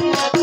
ఆ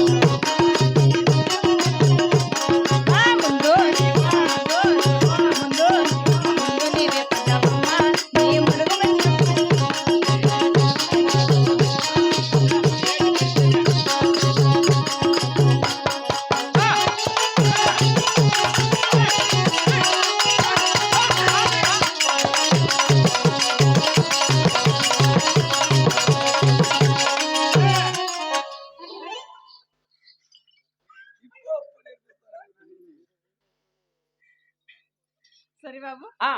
సరే బాబు? ఆ.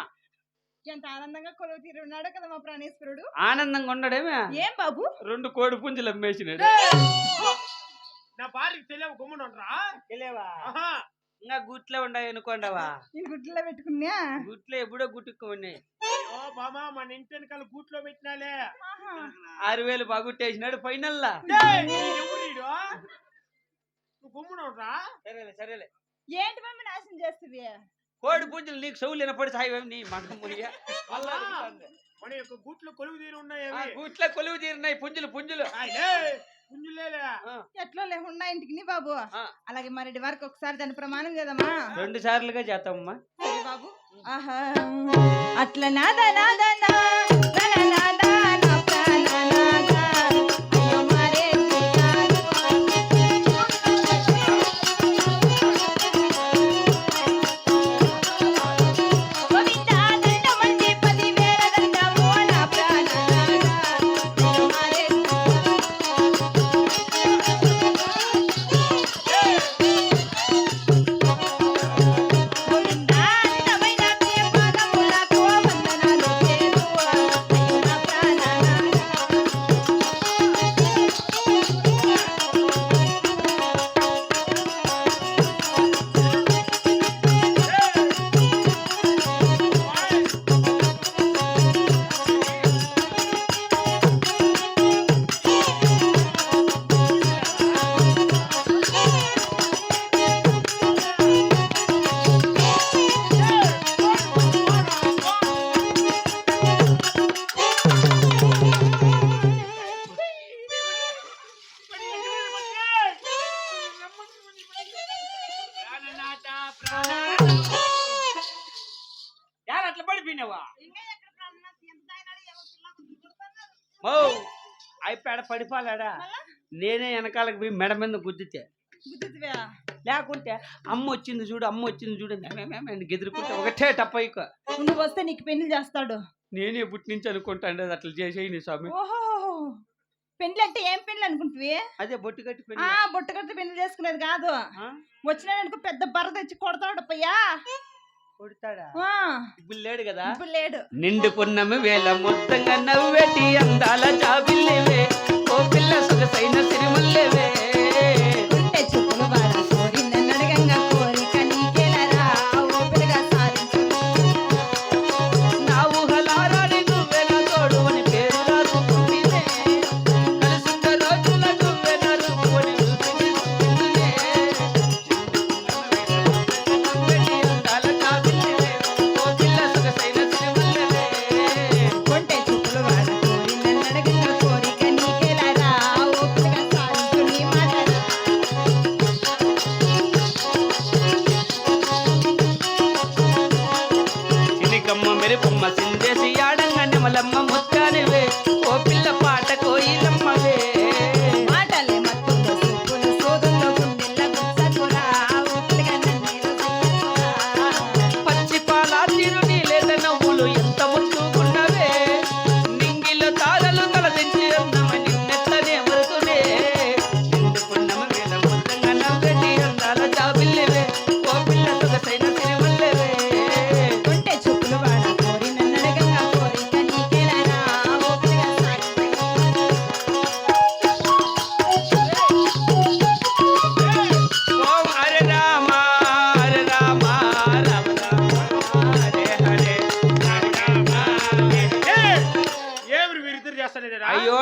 ఎంత ఆనందంగా కొలువు తీరు ఉన్నాడు కదా మా ప్రాణేశ్వరుడు. ఆనందంగా ఉండడమే. ఏం బాబు? రెండు కోడి పుంజులు అమ్మేసినాడు. నా భార్యకి తెలియవు గమ్మునుండ్రా తెలియవా? ఇంకా గుట్లో ఉండవు అనుకోండవా? నేను గుడ్లలో పెట్టుకున్నా? గుట్లో ఎప్పుడో గుట్టుకున్నాయి ఓ బామా మన ఇంటి వెనకాల గూట్లో పెట్టినాలే. ఆరు వేలు బాగుట్టేసినాడు ఎవరు ఈడు? నువ్వు గమ్మునుండ్రా సరేలే సరేలే. ఏంటి మమ్మీ నాశనం చేస్తుంది? కోడి పుంజులు నీకు చెవులు వినపడి సాయి నీ మగమునిగా అలా మన యొక్క గూట్లో కొలువు తీరు ఉన్నాయి అవి. గుట్లో కొలువు తీరినాయి పుంజులు పుంజులు. ఎట్లా లేకుండా ఇంటికి నీ బాబు. అలాగే మరి వరకు ఒకసారి దాని ప్రమాణం చేద్దామా? రెండు సార్లుగా చేస్తామమ్మా బాబు. ఆహా. అట్లా నాదా నాదా ఓ అయిపోయాడ పడిపోలేడా? నేనే వెనకాలకు పోయి మెడ మీద గుద్దితే. లేకుంటే అమ్మ వచ్చింది చూడు అమ్మ వచ్చింది చూడు గెదురుకుంటే ఒకటే టప్పయ్యక నువ్వు వస్తే నీకు పెళ్ళి చేస్తాడు. నేనే పుట్టి నుంచి అనుకుంటాను అది అట్లా చేసేయి స్వామి. ఓహో పెళ్ళి అంటే ఏం పెళ్ళి అనుకుంటువి? అదే బొట్టు కట్టి బొట్టు కట్టి పెళ్ళి చేసుకునేది కాదు. ఆ? వచ్చినాడనుకో పెద్ద బర్ర తెచ్చి కొడతాడు పయ్యా ఇప్పుడు లేడు కదా? ఇప్పుడు లేడు. నిండు పున్నమి వేల మొత్తంగా నవ్వేటి అందాల జాబిల్లేవే. ఓ పిల్ల సొగసైన సిరిమల్లేవే.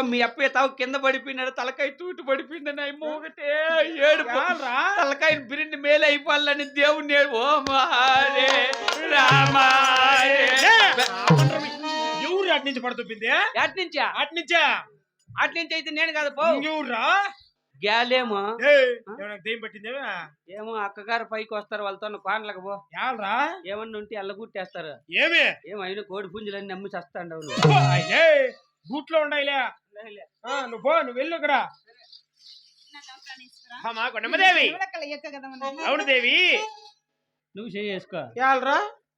మీ అప్పయ్య తావు కింద పడిపోయినాడు తలకాయ తూటి పడిపోయిందని అమ్మ ఒకటే ఏడు? తలకాయ బిరిని మేలు అయిపోవాలని దేవుణ్ణి ఓం హరే రామ ఎవరు అటు నుంచి పడుతుంది అటు నుంచా? అటు నుంచా? అటు నుంచి అయితే నేను కాదు పో. ఎవరురా గ్యాలేమో. దెయ్యం పట్టిందేమా ఏమో అక్కగారు పైకి వస్తారు వాళ్ళతో కోనలకు పో. యాలరా ఏమన్నా ఉంటే అల్లగుట్టేస్తారు ఏమి? ఏమో అయినా కోడి పుంజులన్నీ నమ్మి చస్తాండవు గూట్లో ఉండాయిలే. ఆ, నువ్వు పో నువ్వు వెళ్ళు ఇక్కడ. కొండమ్మదేవి? అవును దేవి. నువ్వు చేసుకో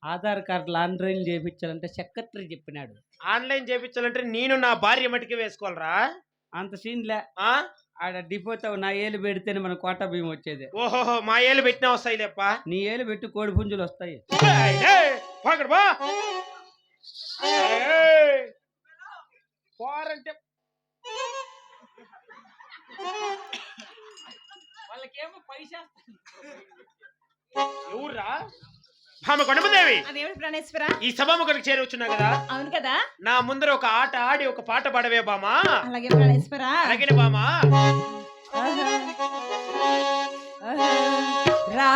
ఆధార్ కార్డులు ఆన్లైన్ చేయించాలంటే సెక్రటరీ చెప్పినాడు. ఆన్లైన్ చేపించాలంటే నేను నా భార్య మటుకే వేసుకోవాలరా? అంత సీన్లే ఆ? ఆడ డిపోతావు నా ఏలు పెడితేనే మన కోట బియ్యం వచ్చేది. ఓహోహో మా ఏళ్ళు పెట్టినా వస్తాయి లేప్ప నీ ఏలు పెట్టి కోడి పుంజులు వస్తాయి. పోకడ బా ఏయ్, పోరంటే వాళ్ళకేమో పైసా ఎవర్రా? ఆమె కొండమ్మదేవి అదేమిటి ప్రాణేశ్వర? ఈ సభాముఖరికి చేరవచ్చున్నా కదా? అవును కదా? నా ముందర ఒక ఆట ఆడి ఒక పాట పాడవే బామా. అలాగే ప్రాణేశ్వర. అలాగే బామా. రా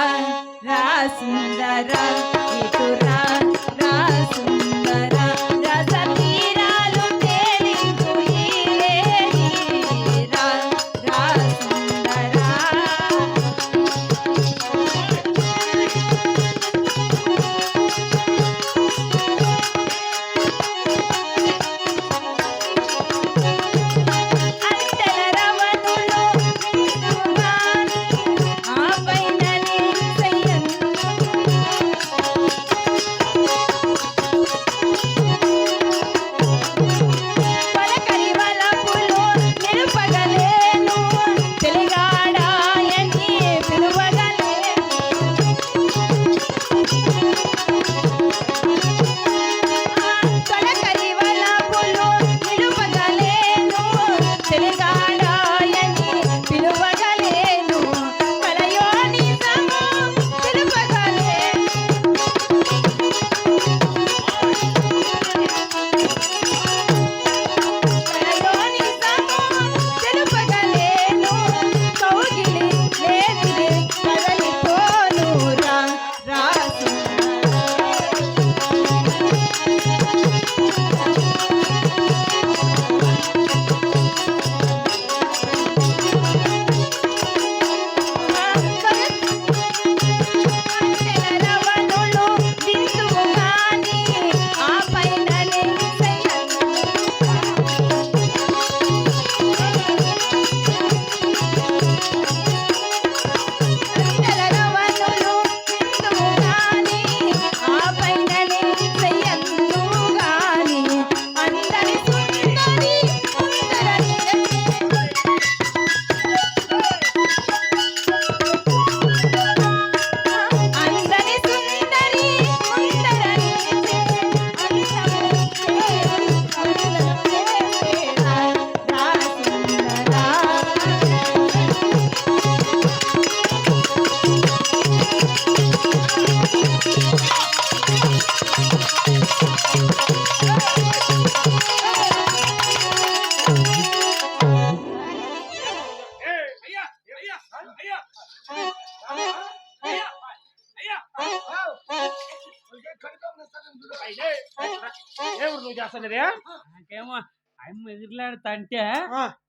రా సుందర ఇటు రా రా సుందర.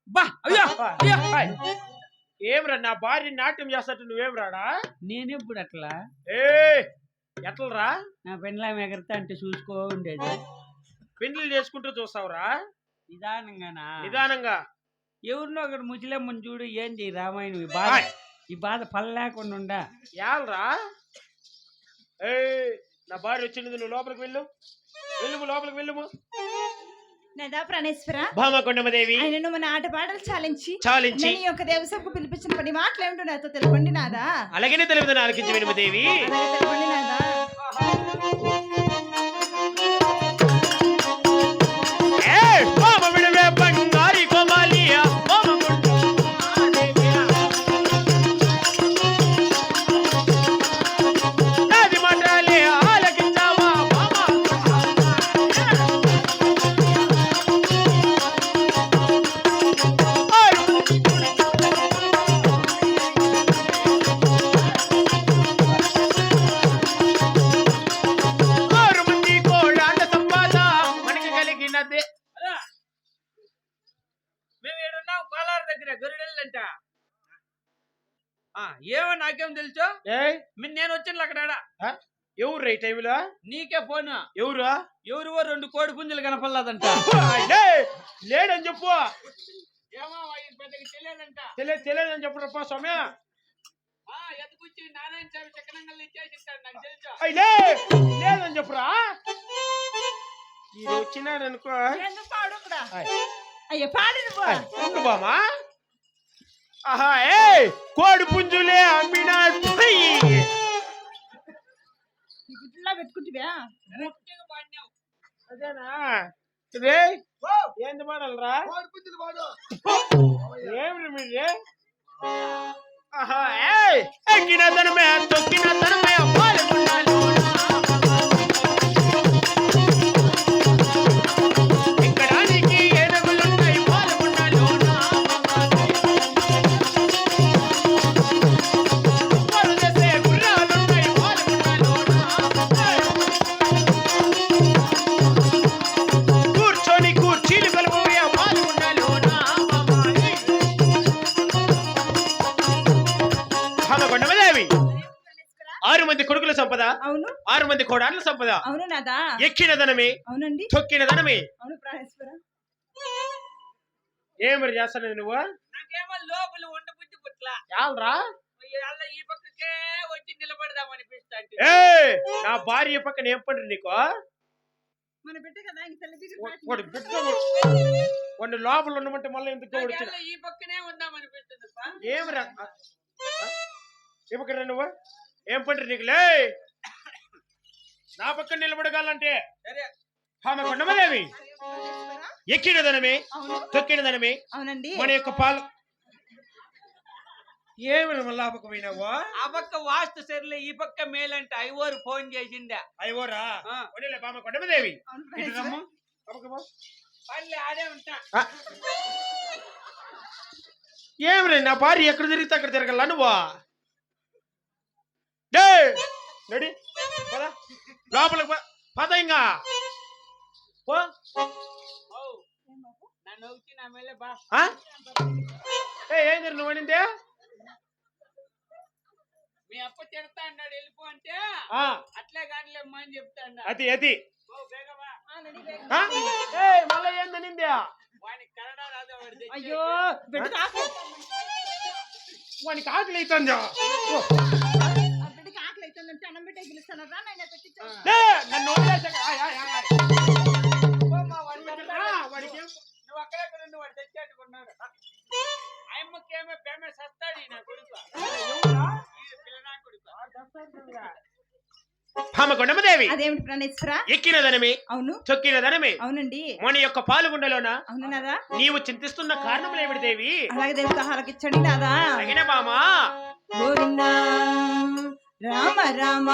బా అయ్యో అయ్యో హాయ్. ఏమిరా నా భార్య నాట్యం చేస్తట్టు నువ్వేం రాడా నేనెప్పుడు అట్లా ఏ ఎట్లరా? నా పెండ్లాం ఎగరతా అంటే చూసుకో ఉండేది. పెళ్ళి చేసుకుంటూ చూస్తావురా? నిదానంగానా? నిదానంగా. ఎవరినో ఒకటి ముసలమ్మని చూడు ఏం చెయ్యి రామాయణం? ఈ బాధ. ఈ బాధ పల్లేకుండా ఉండా. యాలరా? ఏ నా భార్య వచ్చింది నువ్వు లోపలికి వెళ్ళు. వెళ్ళుము లోపలికి వెళ్ళుము. నదా ప్రాణేశ్వర? భామకొండమదేవి ఆయనను మన ఆట పాటలు చాలించి చాలించి. నేను యొక్క దేవసభకు పిలిపించిన పని మాటలు ఏమిటో నాతో తెలుపండి నాదా? అలాగనే తెలియదు ఆలకించి వినుమదేవి. అలాగే తెలుపండి నాదా? ఏమో నాకేం తెలుసు? నేను వచ్చిన అక్కడ ఎవరు ఈ టైంలో నీకే ఫోన్. ఎవరు? ఎవరివో రెండు కోడి పుంజులు కనపడలేదంట. ఏయ్, లేడని చెప్పు. తెలియదంట. తెలియదు తెలియదని చెప్పు పో సౌమ్య ఆ, ఎత్తుకొచ్చి నారాయణ స్వామి లేదని చెప్పురా? ఇది ఆయ్. అయ్యో పాడు బామా. ఆహా ఏ కోడి పుంజులే అమ్మినా గుడ్లా పెట్టుకుంటువా. అదేనా? రే ఏంది మాడలరా ఏమి మీది? ఆహా ఏ ఎక్కిన తనమే తొక్కిన తనమే మంది కొడుకుల సంపద అవును. ఆరు మంది కోడాళ్ళ సంపద. అవును నాదా. ఎక్కిన ధనమే అవునండి. తొక్కిన ధనమే. అవును ప్రాణేశ్వర ఏం మరి చేస్తాను నువ్వు? నాకేమో లోపల పుట్ల చాలరా అల్ల ఈ పక్కకే వచ్చి నిలబడదాం అనిపిస్తా నా భార్య పక్కన ఏం పండ్రి నీకు? మన బిడ్డ కదా వాడు లోపల ఉండమంటే మళ్ళీ ఎందుకు ఈ పక్కనే ఉందాం అనిపిస్తుంది ఏం రా ఏ పక్కన నువ్వు? ఏం పండ్రి నీకు? లే! నా పక్కన నిలబడగాలంటే ఆమె కొండమదేవి ఎక్కిన ధనమే తొక్కిన ధనమే అవునండి. మన యొక్క పాలు. ఏమి ఆ పక్క వాస్తు సరిలే ఈ పక్క మేలంట ఐవోరు ఫోన్ చేసిందా ఆ. వడిలే బామ కొండమదేవి. పల్లె ఆడే ఉంటా. ఏమి నా భార్య ఎక్కడ తిరిగితే అక్కడ తిరగల నువ్వా? డే నడి పద. లోపలికి పద. పద ఇంకా. పో? ఏ ఏం జరిగి నువ్వు అనిందే మీ అప్ప తిడతా అన్నాడు వెళ్ళిపో అంటే. ఆ, అట్లే కానిలేమ్మా అని చెప్తా అన్నా అతి అతి ఓ బేగమా ఆ, నడి వేగ. ఆ? ఏయ్, మళ్ళా ఏందనిందే. అయ్యో వానికి ఆకలి అవుతుందా. అవుతుందంటే అన్నం బిడ్డ పిలుస్తాను రా పెట్టించు నన్ను ఏం- నువ్వు అక్కడెక్కడ ఉండి వాడు తెచ్చేట్టుకున్నాడు ఆయమ్మకేమో ఫేమస్ వస్తాడు ఈ నా కొడుకు ఈ పిల్లనా కొడుకు? ఆమె కొండమదేవి. అదేమిటి ప్రాణేశ్వర ఎక్కిన ధనమే అవును. చొక్కిన ధనమే. అవునండి. మన యొక్క పాలుగుండలోన అవును నాదా నీవు చింతిస్తున్న కారణములు ఏమిటి దేవి? అలాగే దేవత హాలకిచ్చండి నాదా? బామా గోవింద. రామ రామ